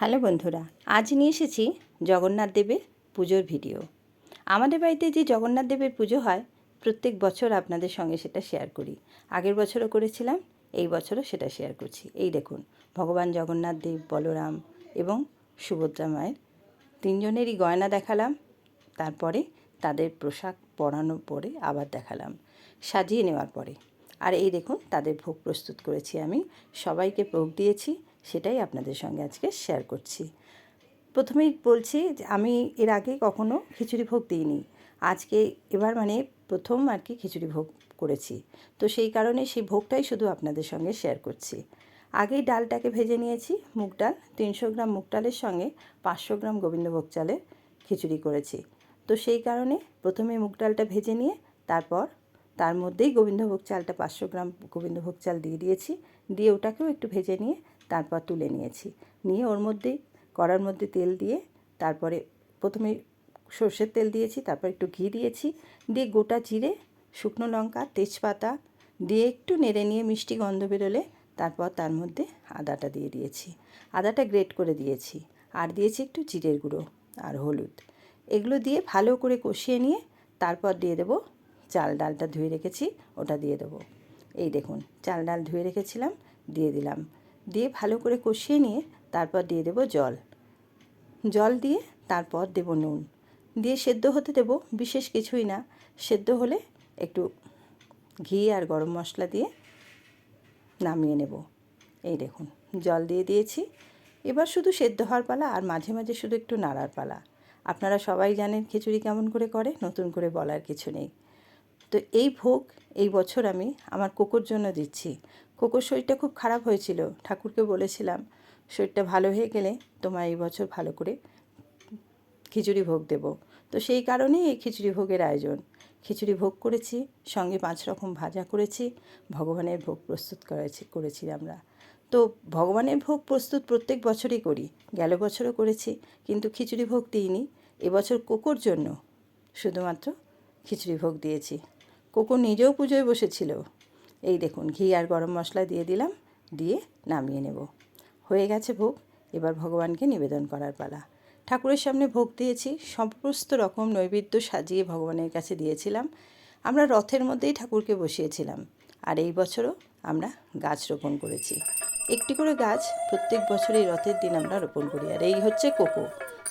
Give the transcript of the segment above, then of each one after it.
Hello বন্ধুরা, আজ নিয়ে এসেছি জগন্নাথ দেবের পুজোর ভিডিও। আমাদের বাড়িতে যে জগন্নাথ দেবের পুজো হয়, প্রত্যেক বছর আপনাদের সঙ্গে সেটা শেয়ার করি। আগের বছরও করেছিলাম, এই বছরও সেটা শেয়ার করছি। এই দেখুন, ভগবান জগন্নাথ দেব, বলরাম এবং সুভদ্রা মায়ের তিনজনেরই গয়না দেখালাম, তারপরে তাদের পোশাক পরানোর পরে আবার দেখালাম, সাজিয়ে নেওয়ার পরে। আর এই দেখুন, তাদের ভোগ প্রস্তুত করেছি আমি, সবাইকে ভোগ দিয়েছি সেটাই আপনাদের সঙ্গে আজকে শেয়ার করছি। প্রথমেই বলছি যে আমি এর আগে কখনো খিচুড়ি ভোগ দিইনি। আজকে এবার মানে প্রথম আর কি খিচুড়ি ভোগ করেছি। তো সেই কারণে সেই ভোগটাই শুধু আপনাদের সঙ্গে শেয়ার করছি। আগেই ডালটাকে ভেজে নিয়েছি, মুগ ডাল, তিনশো গ্রাম মুগ ডালের সঙ্গে পাঁচশো গ্রাম গোবিন্দভোগ চালের খিচুড়ি করেছি। তো সেই কারণে প্রথমে মুগ ডালটা ভেজে নিয়ে তারপর তার মধ্যেই গোবিন্দভোগ চালটা পাঁচশো গ্রাম গোবিন্দভোগ চাল দিয়ে দিয়েছি। দিয়ে ওটাকেও একটু ভেজে নিয়ে তারপর তুলে নিয়েছি। নিয়ে ওর মধ্যে কড়ার মধ্যে তেল দিয়ে তারপরে প্রথমে সর্ষের তেল দিয়েছি, তারপর একটু ঘি দিয়েছি, দিয়ে গোটা জিরে, শুকনো লঙ্কা, তেজপাতা, দিয়ে একটু নেড়ে নিয়ে মিষ্টি গন্ধ বেরোলে তারপর তার মধ্যে আদাটা দিয়ে দিয়েছি। আদাটা গ্রেট করে দিয়েছি। আর দিয়েছি একটু জিরের গুঁড়ো আর হলুদ। এগুলো দিয়ে ভালো করে কষিয়ে নিয়ে তারপর দিয়ে দেবো চাল ডালটা ধুয়ে রেখেছি, ওটা দিয়ে দেবো। এই দেখুন, চাল ডাল ধুয়ে রেখেছিলাম, দিয়ে দিলাম। দিয়ে ভালো করে কষিয়ে নিয়ে তারপর দিয়ে দেবো জল। জল দিয়ে তারপর দেবো নুন। দিয়ে সেদ্ধ হতে দেবো বিশেষ কিছুই না। সেদ্ধ হলে একটু ঘি আর গরম মশলা দিয়ে নামিয়ে নেব। এই দেখুন, জল দিয়ে দিয়েছি। এবার শুধু সেদ্ধ হওয়ার পালা আর মাঝে মাঝে শুধু একটু নাড়ার পালা। আপনারা সবাই জানেন খিচুড়ি কেমন করে করে, নতুন করে বলার কিছু নেই। তো এই ভোগ এই বছর আমি আমার কোকোর জন্য দিচ্ছি। কোকোর শরীরটা খুব খারাপ হয়েছিল। ঠাকুরকে বলেছিলাম, শরীরটা ভালো হয়ে গেলে তোমার এই বছর ভালো করে খিচুড়ি ভোগ দেব। তো সেই কারণেই এই খিচুড়ি ভোগের আয়োজন। খিচুড়ি ভোগ করেছি, সঙ্গে পাঁচ রকম ভাজা করেছি, ভগবানের ভোগ প্রস্তুত করেছি করেছি আমরা। তো ভগবানের ভোগ প্রস্তুত প্রত্যেক বছরই করি, গেল বছরও করেছি, কিন্তু খিচুড়ি ভোগ দিইনি। এবছর কোকোর জন্য শুধুমাত্র খিচুড়ি ভোগ দিয়েছি। কোকো নিজেও পুজোয় বসেছিল এই দেখুন, ঘি আর গরম মশলা দিয়ে দিলাম, দিয়ে নামিয়ে নেব। হয়ে গেছে ভোগ, এবার ভগবানকে নিবেদন করার পালা। ঠাকুরের সামনে ভোগ দিয়েছি, সমস্ত রকম নৈবেদ্য সাজিয়ে ভগবানের কাছে দিয়েছিলাম। আমরা রথের মধ্যেই ঠাকুরকে বসিয়েছিলাম, আর এই বছরও আমরা গাছ রোপণ করেছি। একটি করে গাছ প্রত্যেক বছরই রথের দিন আমরা রোপণ করি, আর এই হচ্ছে কোকো।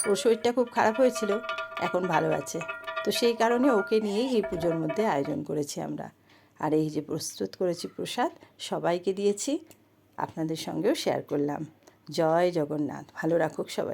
ওর শরীরটা খুব খারাপ হয়েছিল, এখন ভালো আছে। তো সেই কারণে ওকে নিয়েই এই পুজোর মধ্যে আয়োজন করেছি আমরা। আর এই যে প্রস্তুত করেছি প্রসাদ, সবাইকে দিয়েছি, আপনাদের সঙ্গেও শেয়ার করলাম। জয় জগন্নাথ, ভালো রাখুক সবাই।